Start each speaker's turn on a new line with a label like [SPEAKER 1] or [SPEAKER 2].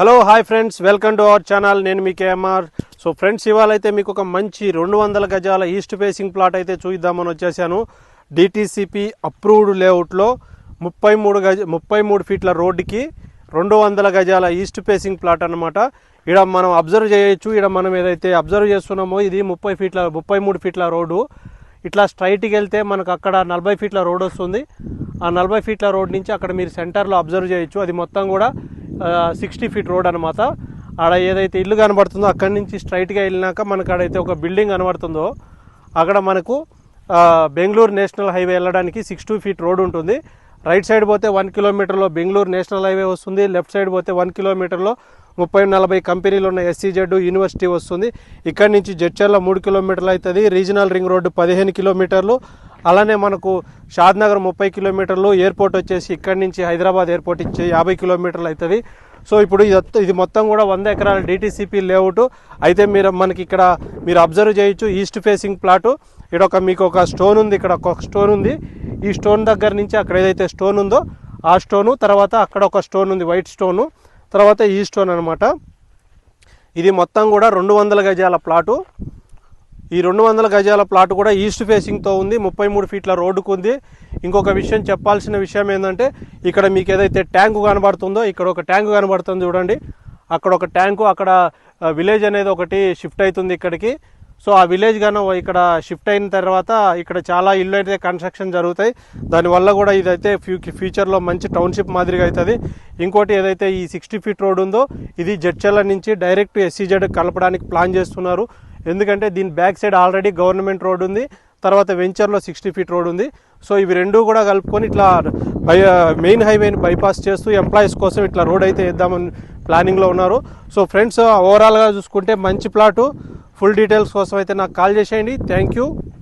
[SPEAKER 1] Hello hi friends welcome to our channel నేను మీ KMR so friends ఇవాళ అయితే మీకు ఒక మంచి రెండు వందల గజాల ఈస్ట్ ఫేసింగ్ ప్లాట్ అయితే చూద్దామని వచ్చేసాను. డిటీసీపీ అప్రూవ్డ్ లేఅవుట్లో ముప్పై మూడు గజ ముప్పై మూడు ఫీట్ల రోడ్డుకి రెండు వందల గజాల ఈస్ట్ ఫేసింగ్ ప్లాట్ అనమాట ఇక్కడ మనం అబ్జర్వ్ చేయొచ్చు. ఇక్కడ మనం ఏదైతే అబ్జర్వ్ చేస్తున్నామో ఇది ముప్పై ఫీట్ల ముప్పై మూడు ఫీట్ల రోడ్డు. ఇట్లా స్ట్రైట్కి వెళ్తే మనకు అక్కడ నలభై ఫీట్ల రోడ్ వస్తుంది. ఆ నలభై ఫీట్ల రోడ్ నుంచి అక్కడ మీరు సెంటర్లో అబ్జర్వ్ చేయొచ్చు. అది మొత్తం కూడా సిక్స్టీ ఫీట్ రోడ్ అనమాట ఆడ ఏదైతే ఇల్లు కనబడుతుందో అక్కడి నుంచి స్ట్రైట్గా వెళ్ళినాక మనకు ఆడైతే ఒక బిల్డింగ్ కనబడుతుందో అక్కడ మనకు బెంగళూరు నేషనల్ హైవే వెళ్ళడానికి సిక్స్ టూ ఫీట్ రోడ్ ఉంటుంది. రైట్ సైడ్ పోతే వన్ కిలోమీటర్లో బెంగళూరు నేషనల్ హైవే వస్తుంది. లెఫ్ట్ సైడ్ పోతే వన్ కిలోమీటర్లో ముప్పై నలభై కంపెనీలు ఉన్న ఎస్సీజెడ్ యూనివర్సిటీ వస్తుంది. ఇక్కడి నుంచి జడ్చర్ల మూడు కిలోమీటర్లు అవుతుంది. రీజనల్ రింగ్ రోడ్డు పదిహేను కిలోమీటర్లు. అలానే మనకు షాద్నగర్ ముప్పై కిలోమీటర్లు ఎయిర్పోర్ట్ వచ్చేసి ఇక్కడి నుంచి హైదరాబాద్ ఎయిర్పోర్ట్ ఇచ్చే యాభై కిలోమీటర్లు అవుతుంది సో ఇప్పుడు ఇది ఇది మొత్తం కూడా వంద ఎకరాల డిటీసీపీ లేఅవుట్ అయితే మీరు మనకి ఇక్కడ మీరు అబ్జర్వ్ చేయొచ్చు ఈస్ట్ ఫేసింగ్ ప్లాటు ఇక్కడ ఒక మీకు ఒక స్టోన్ ఉంది ఇక్కడ ఒక స్టోన్ ఉంది. ఈ స్టోన్ దగ్గర నుంచి అక్కడ ఏదైతే స్టోన్ ఉందో ఆ స్టోను తర్వాత అక్కడ ఒక స్టోన్ ఉంది వైట్ స్టోను తర్వాత ఈ స్టోన్ అనమాట ఇది మొత్తం కూడా రెండు వందల గజాల ప్లాటు ఈ రెండు వందల గజాల ప్లాట్ కూడా ఈస్ట్ ఫేసింగ్తో ఉంది ముప్పై మూడు ఫీట్ల రోడ్డుకు ఉంది. ఇంకొక విషయం చెప్పాల్సిన విషయం ఏంటంటే ఇక్కడ మీకు ఏదైతే ట్యాంకు కనబడుతుందో ఇక్కడ ఒక ట్యాంకు కనబడుతుంది చూడండి. అక్కడ ఒక ట్యాంకు అక్కడ విలేజ్ అనేది ఒకటి షిఫ్ట్ అవుతుంది ఇక్కడికి. సో ఆ విలేజ్ గాను ఇక్కడ షిఫ్ట్ అయిన తర్వాత ఇక్కడ చాలా ఇల్లు అయితే కన్స్ట్రక్షన్ జరుగుతాయి. దానివల్ల కూడా ఇదైతే ఫ్యూ ఫ్యూచర్లో మంచి టౌన్షిప్ మాదిరిగా అవుతుంది. ఇంకోటి ఏదైతే ఈ సిక్స్టీ ఫీట్ రోడ్ ఉందో ఇది జడ్చర్ల నుంచి డైరెక్ట్ ఎస్సీజెడ్ కలపడానికి ప్లాన్ చేస్తున్నారు. ఎందుకంటే దీని back side already government road ఉంది తర్వాత వెంచర్లో సిక్స్టీ ఫీట్ రోడ్ ఉంది. సో ఇవి రెండు కూడా కలుపుకొని ఇట్లా బై మెయిన్ హైవేని బైపాస్ చేస్తూ ఎంప్లాయీస్ కోసం ఇట్లా రోడ్ అయితే వేద్దామని ప్లానింగ్లో ఉన్నారు. సో ఫ్రెండ్స్ ఓవరాల్గా చూసుకుంటే మంచి ప్లాటు. ఫుల్ డీటెయిల్స్ కోసం అయితే నాకు కాల్ చేసేయండి. Thank you.